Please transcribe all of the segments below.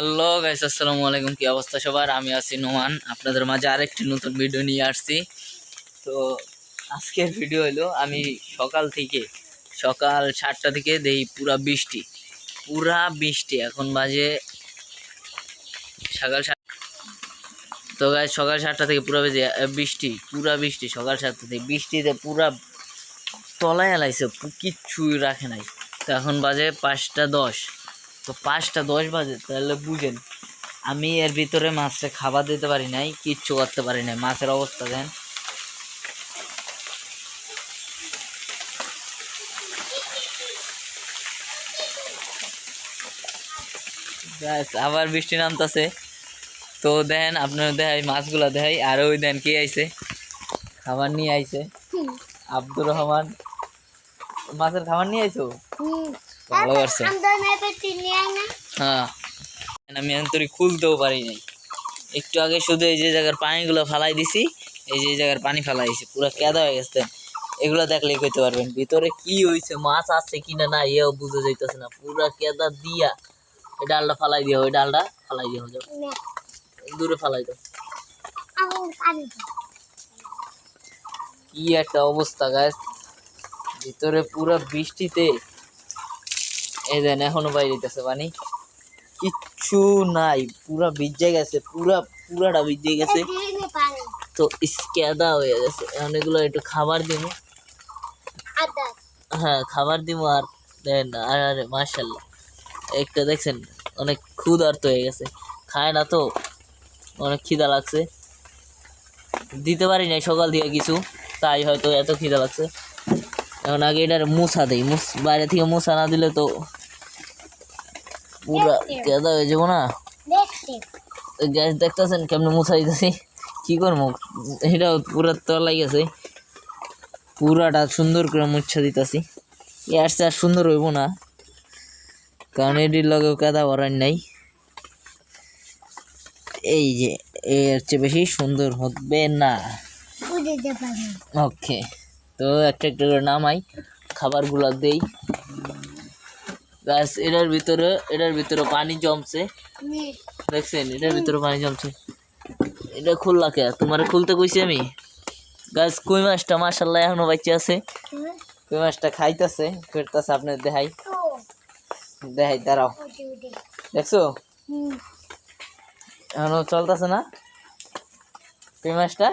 Hello guys আসসালামু আলাইকুম কি অবস্থা সবার? আমি আছি নোমান, আপনাদের মাঝে আরেকটি নতুন ভিডিও নিয়ে আসছি। তো আজকের ভিডিও হলো, আমি সকাল থেকে, সকাল সাতটা থেকে দেই পুরা বৃষ্টি পুরা বৃষ্টি, এখন বাজে সকাল সাত তো গাইস সকাল সাতটা থেকে পুরা বেজে বৃষ্টি, পুরা বৃষ্টি, সকাল সাতটা থেকে। বৃষ্টিতে পুরা তলায় এলাইছে, কিচ্ছুই রাখে নাই। তো এখন বাজে পাঁচটা দশ। তো পাঁচটা দশ বাজে তাহলে বুঝেন। আমি এর ভিতরে মাছটা খাবার দিতে পারি নাই কিচ্ছু করতে পারি নাই। মাছের অবস্থা দেন। আবার বৃষ্টি নামতেছে। তো দেখেন আপনার দেখাই মাছগুলা দেখাই আর ওই দেন কে আইছে? খাবার নিয়ে আইছে। আব্দুর রহমান। মাছের খাবার নিয়ে আইছো? ভালো করছে। হ্যাঁ। আমি অন্তরি খুলতেও পারি নাই। একটু আগে শুধু এই যে জায়গার পানিগুলো ফালাই দিছি এই যে জায়গার পানি ফালাই দিছি পুরো কেদা হয়ে গেছে। এগুলো দেখলেই কইতে পারবেন ভিতরে কি হয়েছে মাছ আছে কিনা না এও বুঝে যাইতেছে না পুরা কেদা দিয়া। এই ডালটা ফালাই দিয়া ওই ডালটা ফালাই দিয়া হয়ে যাবে দূরে ফালাই দাও। কি একটা অবস্থা গাছ ভিতরে পুরো বৃষ্টিতে এই দেন এখনও বাইরে যেতেছে পানি কিচ্ছু নাই পুরা ভিজে গেছে পুরা পুরাটা ভিজে গেছে। তো স্কেদা হয়ে গেছে। অনেকগুলো একটু খাবার দিব হ্যাঁ খাবার দিব আর দেন আর আরে মার্শাল্লাহ একটা দেখছেন অনেক ক্ষুধার্ত হয়ে গেছে। খায় না তো অনেক খিদা লাগছে। দিতে পারি নাই সকাল দিয়ে কিছু তাই হয়তো এত খিদা লাগছে। এখন আগে এটার মুছা দেই মুস বাইরে থেকে মুছা না দিলে তো পুরা কেদা হয়ে যাব না? গ্যাস দেখতেছেন কেমনে মুছা দিতেছি কি করব? এটা পুরা তলাই গেছে। পুরাটা সুন্দর করে মুছা দিতেছি। এর আর সুন্দর হইব না। কারণ এটির লগেও কাদা ভরার নাই। এই যে এর চেয়ে বেশি সুন্দর হবে না। ওকে তো একটা একটা করে নামাই খাবারগুলো দেই। গাছ এটার ভিতরে এটার ভিতরে পানি জমছে। দেখছেন এটার ভিতরে পানি জমছে। এটা খুললা কে? তোমার খুলতে কইছি আমি। গাছ কই মাছটা? মাসাল্লাহ এখনও বাচ্চা আছে। কই মাছটা খাইতেছে? ফেরতাছে আপনার দেখাই। দেখাই দাঁড়াও। দেখছ? এখনও চলতেছে না? কই মাছটা?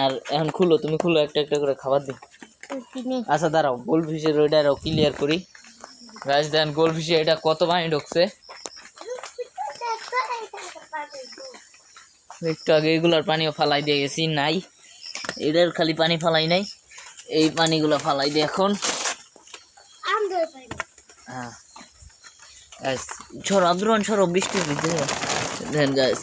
আর এখন খুলো তুমি খুলো একটা একটা করে খাবার দিই। আচ্ছা দাঁড়াও গোল ফিশের ওইটা আরও ক্লিয়ার করি। গাছ দেন গোল ফিশে এটা কত পানি ঢুকছে? একটু আগে এগুলার পানিও ফালাই দিয়ে গেছি, নাই। এটার খালি পানি ফালাই নাই, এই পানিগুলো ফালাই দিয়ে এখন। হ্যাঁ। গাছ ঝড় আদ্রন সরো বৃষ্টি দেন গাছ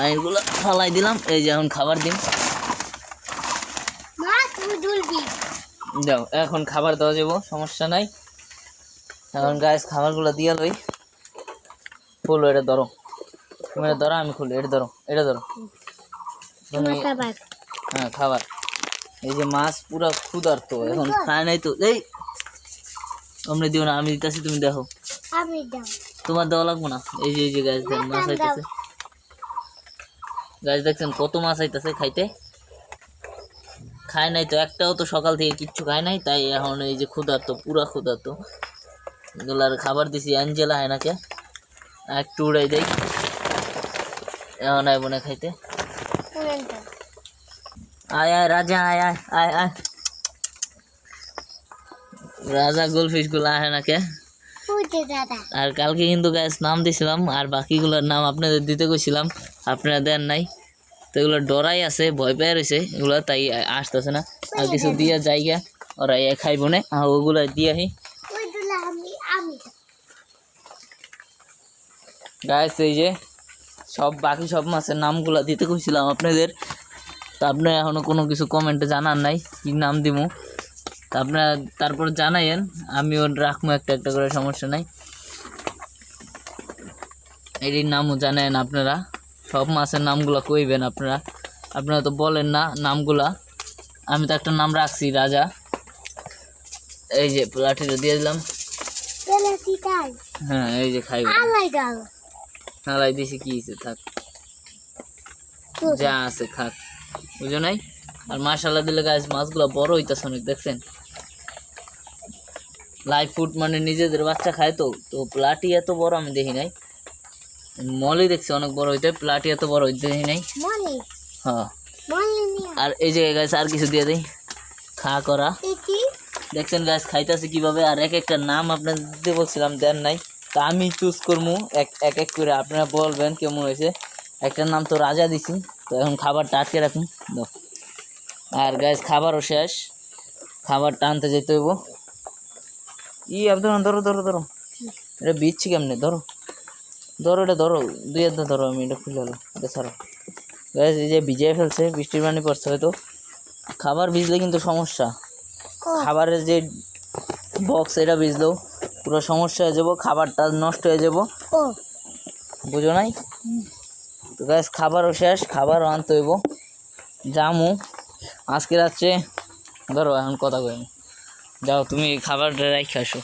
পানিগুলো ফালাই দিলাম এই যে এখন খাবার দিন দাও এখন খাবার দেওয়া যাব সমস্যা নাই। এখন গাছ খাবারগুলো দিয়ে লই। খুলো এটা ধরো। তুমি এটা ধরো আমি খুলি এটা ধরো এটা ধরো। হ্যাঁ খাবার। এই যে মাছ পুরা ক্ষুধার্ত এখন খায় নাই তো। এই! অমনি দিও না আমি দিতেছি তুমি দেখো। তোমার দেওয়া লাগবো না? এই যে এই যে গাছ দেন মাছ আইতেছে। গাছ দেখছেন কত মাছ আইতেছে খাইতে? খায় নাই তো একটাও তো সকাল থেকে কিচ্ছু খায় নাই তাই এখন এই যে ক্ষুধার্ত পুরা ক্ষুধার্ত। এগুলার খাবার দিছি অ্যাঞ্জেলা আর একটু উড়াই দেই। এখন আয় বনে খাইতে। আয় আয় রাজা আয় আয় আয় আয়। রাজা গোলফিশগুলো আহে নাকে? আর কালকে কিন্তু গ্যাস নাম দিছিলাম আর বাকিগুলোর নাম আপনাদের দিতে কইছিলাম। আপনারা দেন নাই। তো এগুলো ডরাই আছে, ভয় পেয়ে রয়েছে এগুলো তাই আসতেছে না। আর কিছু দিয়ে যাইগা ওরা এ খাইব না আর ওগুলো দিয়ে গাছ এই যে সব, বাকি সব মাছের নামগুলো দিতে কইছিলাম আপনাদের। তা আপনারা এখনও কোনো কিছু কমেন্টে জানার নাই, কি নাম দিমু। তা আপনারা তারপর জানাইয়েন, আমিও রাখব একটা একটা করে, সমস্যা নাই। এটির নামও জানেন আপনারা। সব মাছের নামগুলো কইবেন আপনারা। আপনারা তো বলেন না নামগুলা। আমি তো একটা নাম রাখছি রাজা। এই যে লাঠিটা দিয়ে দিলাম। হ্যাঁ এই যে খাই নালাই দিছি কি থাক। যা আছে খাক। বুঝো নাই? আর মাশাল্লাহ দিলে গাছ মাছগুলো বড় হইতাছে অনেক দেখছেন? লাইভ ফুড মানে নিজেদের বাচ্চা খায় তো তো প্লাটি এত বড় আমি দেখি নাই। মলি দেখছি অনেক বড় হইতে প্লাটি এত বড় হইতে দেখি নাই। হ্যাঁ। আর এই যে গাছ আর কিছু দিয়ে দেই। খা করা। দেখছেন গাছ খাইতেছে কীভাবে? আর এক একটা নাম আপনাদের বলছিলাম দেন নাই। তা আমি চুজ করব এক এক এক করে। আপনারা বলবেন কেমন হয়েছে। একটা নাম তো রাজা দিছি তো এখন খাবারটা আটকে রাখুন। আর গাছ খাবারও শেষ। খাবার টানতে যেতে হইব। ই আব্দুল ধরো ধরো ধরো এটা বিচ্ছি কেমনে? ধরো। ধরো এটা ধরো দুই হাত ধরো আমি এটা খুলে হলো এটা ছাড়ো। গ্যাস এই যে ভিজিয়ে ফেলছে বৃষ্টির পানি পড়ছে হয়তো। খাবার ভিজলে কিন্তু সমস্যা। খাবারের যে বক্স এটা ভিজলেও পুরো সমস্যা হয়ে যাব খাবারটা নষ্ট হয়ে যাব। বুঝো নাই? তো গ্যাস খাবারও শেষ খাবারও আনতে হইব। জামু আজকে রাত্রে ধরো এখন কথা কই যাও তুমি খাবারটা রাখে আসো।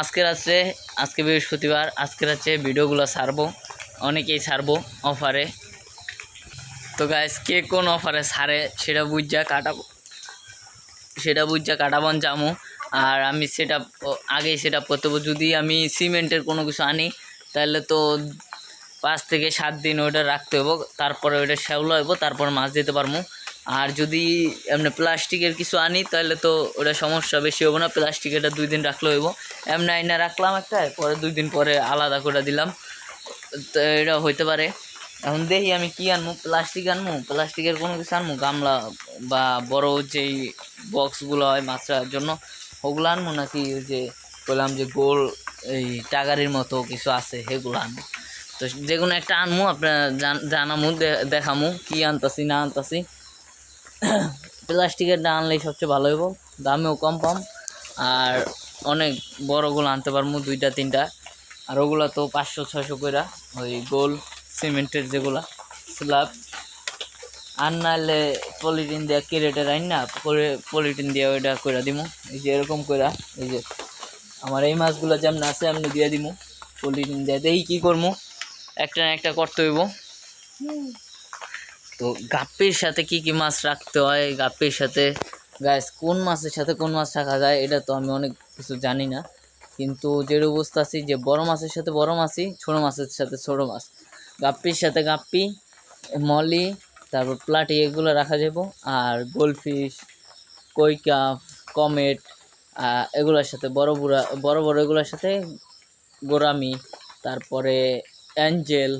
আজকে রাত্রে আজকে বৃহস্পতিবার আজকে রাত্রে ভিডিওগুলো ছাড়বো, অনেকেই ছাড়বো অফারে তো গাইস কে কোন অফারে ছাড়ে সেটা বুঝা কাটাবো সেটা বুঝা কাটাবন জামু আর আমি সেটা আগেই সেটা করতে। যদি আমি সিমেন্টের কোনো কিছু আনি, তাহলে তো পাঁচ থেকে সাত দিন ওটা রাখতে হব তারপরে ওটা শ্যাওলা হইব, তারপর মাছ দিতে পারব আর যদি এমনি প্লাস্টিকের কিছু আনি, তাহলে তো ওটা সমস্যা বেশি হব না। প্লাস্টিক এটা দুই দিন রাখলে হইব। এমনি আইনা রাখলাম একটা পরে দুই দিন পরে আলাদা করে দিলাম। তো এটা হইতে পারে। এখন দেখি আমি কি আনব, প্লাস্টিক আনব? প্লাস্টিকের কোনো কিছু আনব? গামলা বা বড় যেই বক্সগুলো হয় মাছ রাখার জন্য, ওগুলো আনব নাকি ওই যে বললাম যে গোল এই টাগারির মতো কিছু আছে, সেগুলো আনব? তো যে কোনো একটা আনমু আপনার জানামু দেখামু, কি আনতাছি, না আনতাছি। প্লাস্টিকেরটা আনলেই সবচেয়ে ভালো হইব। দামেও কম পাম। আর অনেক বড়গুলো আনতে পারব দুইটা, তিনটা। আর ওগুলো তো পাঁচশো, ছয়শো কইরা ওই গোল সিমেন্টের যেগুলা স্ল্যাব। আর নাহলে পলিটিন দিয়ে কেরেটের আইন না পলিটিন দিয়ে ওইটা কইরা দিমু। এই যে এরকম কইরা, এই যে আমার এই মাছগুলো যেমন আছে, এমনি দিয়ে দিমু। পলিটিন দিয়ে দেখি কী করব একটা না একটা করতে হইব। তো গাপ্পির সাথে কি কি মাছ রাখতে হয়? গাপ্পির সাথে গাছ কোন মাছের সাথে কোন মাছ রাখা যায় এটা তো আমি অনেক কিছু জানি না। কিন্তু যেটা বুঝতে আছি, যে বড় মাছের সাথে বড় মাছই, ছোটো মাছের সাথে ছোটো মাছ। গাপ্পির সাথে গাপ্পি, মলি, তারপর প্লাটি এগুলো রাখা যাব। আর গোলফিশ কৈকা কমেট এগুলোর সাথে বড় বুড়া, বড় বড় এগুলোর সাথে গোরামি তারপরে অ্যাঞ্জেল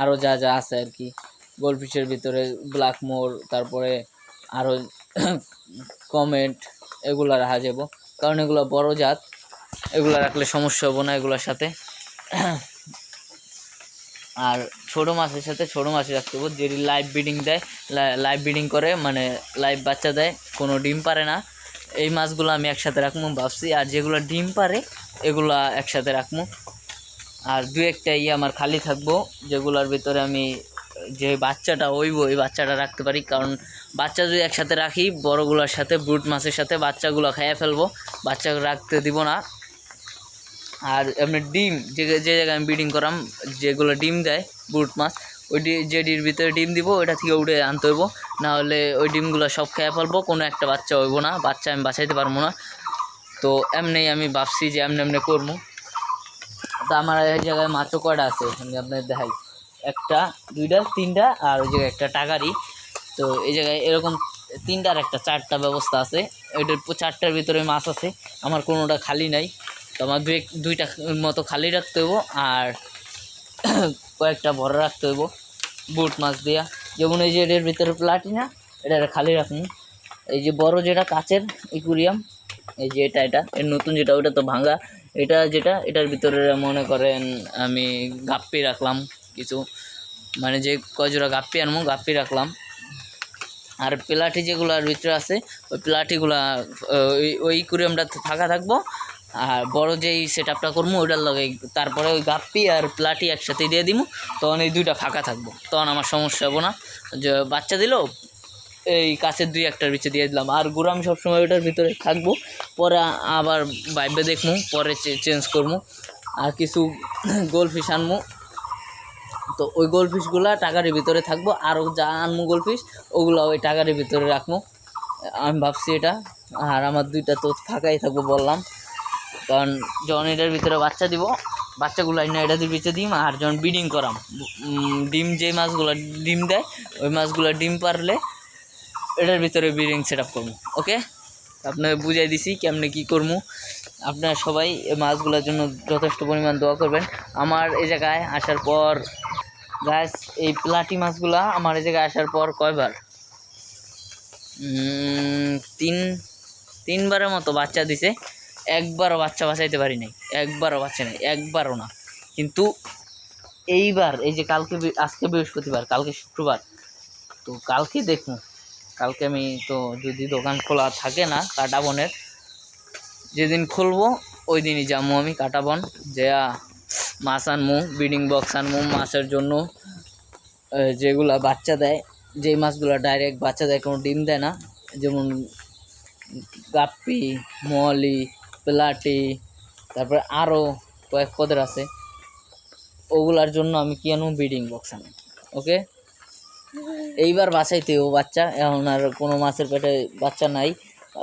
আরও যা যা আছে আর কি। গোলফিশের ভিতরে ব্ল্যাকমোর তারপরে আরও কমেট এগুলো রাখা যাব। কারণ এগুলো বড় জাত, এগুলো রাখলে সমস্যা হব না এগুলোর সাথে। আর ছোটো মাছের সাথে ছোটো মাছ রাখতে হবে। যেটি লাইভ ব্রিডিং দেয় লাইভ ব্রিডিং করে মানে লাইভ বাচ্চা দেয়, কোনো ডিম পারে না। এই মাছগুলো আমি একসাথে রাখব ভাবছি। আর যেগুলো ডিম পারে, এগুলা একসাথে রাখব। আর দু একটা ইয়ে আমার খালি থাকব, যেগুলোর ভিতরে আমি যে বাচ্চাটা ওইব, ওই বাচ্চাটা রাখতে পারি। কারণ বাচ্চা যদি একসাথে রাখি, বড়গুলোর সাথে ব্রুট মাছের সাথে বাচ্চাগুলো খাইয়ে ফেলব। বাচ্চা রাখতে দিব না। আর এমনি ডিম, যে যে জায়গায় আমি ব্রিডিং করাম, যেগুলো ডিম দেয় ব্রুট মাছ ওই ডি, যে ডির ভিতরে ডিম দিব, ওইটা থেকে উঠে আনতে হইব। নাহলে ওই ডিমগুলো সব খেয়ে ফেলব, কোনো একটা বাচ্চা হইব না, বাচ্চা আমি বাঁচাইতে পারব না। তো এমনি আমি ভাবছি যে এমনি এমনি করব। তো আমার এই জায়গায় মাত্র কয়টা আছে? আমি আপনাদের দেখাই। একটা, দুইটা, তিনটা, আর ওই জায়গায় একটা টাকারই। তো এই জায়গায় এরকম তিনটার একটা চারটা ব্যবস্থা আছে। ওইটার চারটার ভিতরে মাছ আছে। আমার কোনোটা খালি নাই। তো আমার দুই দুইটা মতো খালি রাখতে হইব, আর কয়েকটা ভরা রাখতে হইব। বুট মাছ দিয়া। যেমন এই যে এটার ভিতরে প্লাটিনা, এটা খালি রাখুন। এই যে বড় যেটা কাচের ইকুরিয়াম এই যে এটা এটা। এর নতুন যেটা ওটা তো ভাঙা। এটা যেটা, এটার ভিতরে মনে করেন আমি গাপ্পি রাখলাম। কিছু মানে যে কজোড়া গাপ্পি আনব গাপ্পি রাখলাম। আর প্লাটি যেগুলোর ভিতরে আছে, ওই প্লাটিগুলা ওই ওই ইকুরিয়ামটা ফাঁকা থাকব। আর বড় যেই সেট আপটা করব ওইটার লগে তারপরে ওই গাপ্পি আর প্লাটি একসাথে দিয়ে দিব তখন এই দুইটা ফাঁকা থাকব। তখন আমার সমস্যা হব না। যে বাচ্চা দিল, এই কাছের দুই একটার ভিতরে দিয়ে দিলাম। আর গুড় আমি সবসময় ওইটার ভিতরে থাকব। পরে আবার বাইবে দেখব পরে চেঞ্জ করব আর কিছু গোলফিশ আনব তো ওই গোলফিশগুলা টাকার ভিতরে থাকব। আরও যা আনব গোলফিশ ওগুলো ওই টাকার ভিতরে রাখব। আমি ভাবছি এটা। আর আমার দুইটা তো ফাঁকাই থাকব বললাম। কারণ যখন এটার ভিতরে বাচ্চা দিব, বাচ্চাগুলো না এটাদের ভিতরে দিম, আর যখন ব্রিডিং করাম ডিম যে মাছগুলো ডিম দেয়, ওই মাছগুলো ডিম পারলে এটার ভিতরে ব্রিডিং সেট আপ করব। ওকে আপনাকে বুঝাই দিছি কেমনে কী করব। আপনারা সবাই এই মাছগুলোর জন্য যথেষ্ট পরিমাণ দোয়া করবেন। আমার এই জায়গায় আসার পর গাছ এই প্লাটি মাছগুলা আমার এই জায়গায় আসার পর কয়বার? তিন, তিনবারের মতো বাচ্চা দিছে। একবারও বাচ্চা বাঁচাইতে পারি নাই। একবারও বাচ্চা নেই, একবারও না। কিন্তু এইবার, এই যে কালকে আজকে বৃহস্পতিবার, কালকে শুক্রবার, তো কালকে দেখব। কালকে আমি তো যদি দোকান খোলা থাকে না, কাটা বনের, যেদিন খুলবো, ওই দিনই যাব আমি কাটা বন। যে মাছ আনমু, ব্রিডিং বক্স আনমু মাছের জন্য যেগুলা বাচ্চা দেয়, যেই মাছগুলো ডাইরেক্ট বাচ্চা দেয়, কোনো ডিম দেয় না। যেমন গাপ্পি মলি প্লাটি, তারপরে আরও কয়েক পদের আছে। ওগুলার জন্য আমি কি আনব ব্রিডিং বক্স আনি ওকে এইবার বাসাইতে ও বাচ্চা, এখন আর কোনো মাছের পেটে বাচ্চা নাই।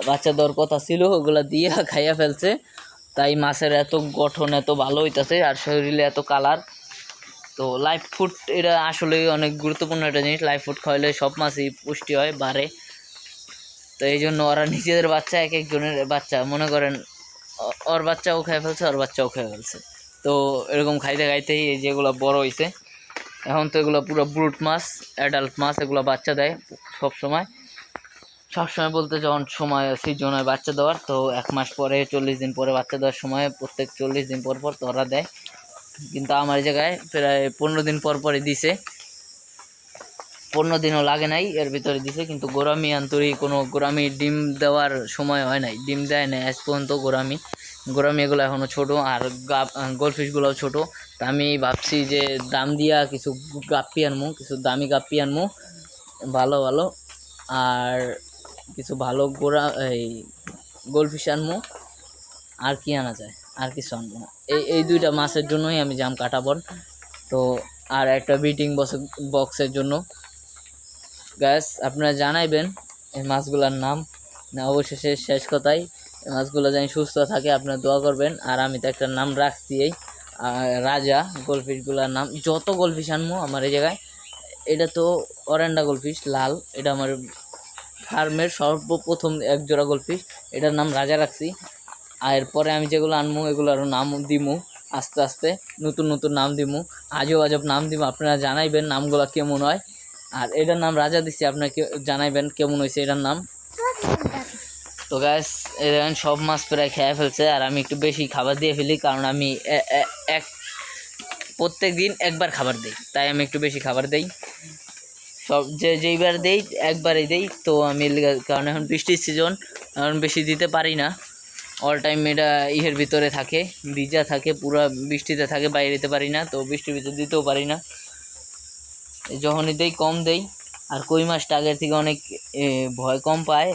বাচ্চা দেওয়ার কথা ছিল, ওগুলা দিয়ে খাইয়া ফেলছে। তাই মাছের এত গঠন এত ভালো হইতাছে আর শরীরে এত কালার। তো লাইফ ফুড এটা আসলে অনেক গুরুত্বপূর্ণ একটা জিনিস। লাইফ ফুড খাওয়াইলে সব মাছই পুষ্টি হয়, বাড়ে। তো এই জন্য ওরা নিজেদের বাচ্চা, এক একজনের বাচ্চা। মনে করেন ওর বাচ্চাও খেয়ে ফেলছে, ওর বাচ্চাও খেয়ে ফেলছে। তো এরকম খাইতে খাইতেই এই যেগুলো বড় হয়েছে এখন তো এগুলো পুরো ব্রুট মাছ অ্যাডাল্ট মাছ, এগুলো বাচ্চা দেয় সব সময়। সবসময় বলতে যখন সময় সিজন হয় বাচ্চা দেওয়ার, তো এক মাস পরে, চল্লিশ দিন পরে বাচ্চা দেওয়ার সময় প্রত্যেক চল্লিশ দিন পর পর তো ওরা দেয়। কিন্তু আমার জায়গায় প্রায় পনেরো দিন পর পরে দিছে। পনেরো দিনও লাগে নাই, এর ভিতরে দিছে, কিন্তু গোরামি আন্তরি কোনো গোরামি ডিম দেওয়ার সময় হয় নাই। ডিম দেয় না আজ পর্যন্ত গোরামি গোরামি এগুলো এখনও ছোটো, আর গাপ গোলফিশগুলোও ছোটো। তা আমি ভাবছি যে দাম দিয়া কিছু গাপ্পি আনমু, কিছু দামি গাপ্পি আনমু। ভালো ভালো। আর কিছু ভালো গোড়া, এই গোলফিশ আনমু আর কি আনা যায়? আর কিছু আনব না। এই এই দুইটা মাছের জন্যই আমি জাম কাটাবন তো, আর একটা বিটিং বক্স বক্সের জন্য। গ্যাস, আপনারা জানাইবেন এই মাছগুলোর নাম। না, অবশেষে শেষ কথাই, এই মাছগুলো যেন সুস্থ থাকে, আপনারা দোয়া করবেন। আর আমি তো একটা নাম রাখছি এই রাজা গোলফিশগুলোর নাম। যত গোলফিশ আনব আমার এই জায়গায়, এটা তো অরেন্ডা গোলফিশ, লাল। এটা আমার ফার্মের সর্বপ্রথম এক জোড়া গোলফিশ। এটার নাম রাজা রাখছি। আর এরপরে আমি যেগুলো আনব এগুলো আরও নাম দিমু, আস্তে আস্তে নতুন নতুন নাম দিমু। আজব আজব নাম দিমু, আপনারা জানাইবেন নামগুলো কেমন হয়। আর এটার নাম রাজা দিছি, আপনাকে জানাইবেন কেমন হয়েছে এটার নাম। তো গ্যাস দেখেন সব মাছ প্রায় খেয়ে ফেলছে, আর আমি একটু বেশি খাবার দিয়ে ফেলি, কারণ আমি এক প্রত্যেক দিন একবার খাবার দিই, তাই আমি একটু বেশি খাবার দেই। সব যে যেইবার দেই, একবারই দেই। তো আমি কারণ এখন বৃষ্টির সিজন এখন বেশি দিতে পারি না। অল টাইম এটা ইহের ভিতরে থাকে, ভিজা থাকে, পুরো বৃষ্টিতে থাকে, বাইরে দিতে পারি না, তো বৃষ্টির ভিতরে দিতেও পারি না। যখনই দেই, কম দেই। আর কই মাছটা আগের থেকে অনেক ভয় কম পায়।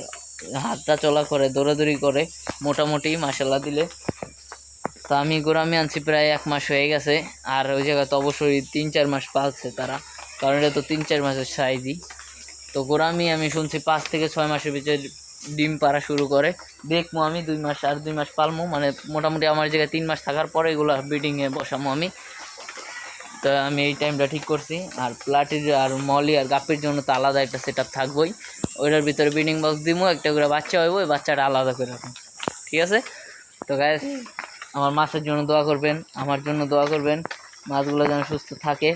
হাতটা চলা করে, দৌড়াদৌড়ি করে, মোটামুটি মাসাল্লা দিলে। তো আমি গোরামি আনছি প্রায় এক মাস হয়ে গেছে। আর ওই জায়গায় তো অবশ্যই তিন চার মাস পালছে তারা। কারণ এটা তো তিন চার মাসের সাইজই। তো গোরামি আমি শুনছি পাঁচ থেকে ছয় মাসের ভিতরে ডিম পাড়া শুরু করে। দেখব আমি দুই মাস আর দুই মাস পালমো। মানে মোটামুটি আমার জায়গায় তিন মাস থাকার পরে এগুলো ব্রিডিংয়ে বসামো আমি। তো আমি এই টাইমটা ঠিক করছি। আর প্লাটির আর মলি আর গাপির জন্য তো আলাদা একটা সেট থাকবোই। ওইটার ভিতরে ব্রিডিং বক্স দিব একটা করে বাচ্চা হইব ওই বাচ্চাটা আলাদা করে রাখুন ঠিক আছে? তো গায়ে আমার মাছের জন্য দোয়া করবেন, আমার জন্য দোয়া করবেন। মাছগুলো যেন সুস্থ থাকে।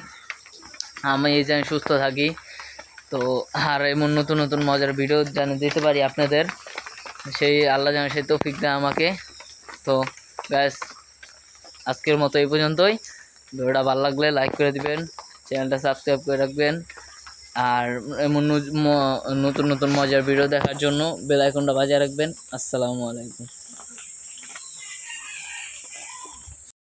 আমি যেন সুস্থ থাকি। তো আর এমন নতুন নতুন মজার ভিডিও যেন দিতে পারি আপনাদের। সেই আল্লাহ যেন সেই তৌফিক দেয় আমাকে। তো ব্যাস আজকের মতো এই পর্যন্তই। ভিডিওটা ভালো লাগলে লাইক করে দিবেন চ্যানেলটা সাবস্ক্রাইব করে রাখবেন। আর এমন নতুন নতুন মজার ভিডিও দেখার জন্য বেল আইকনটা বাজিয়ে রাখবেন। আসসালামু আলাইকুম।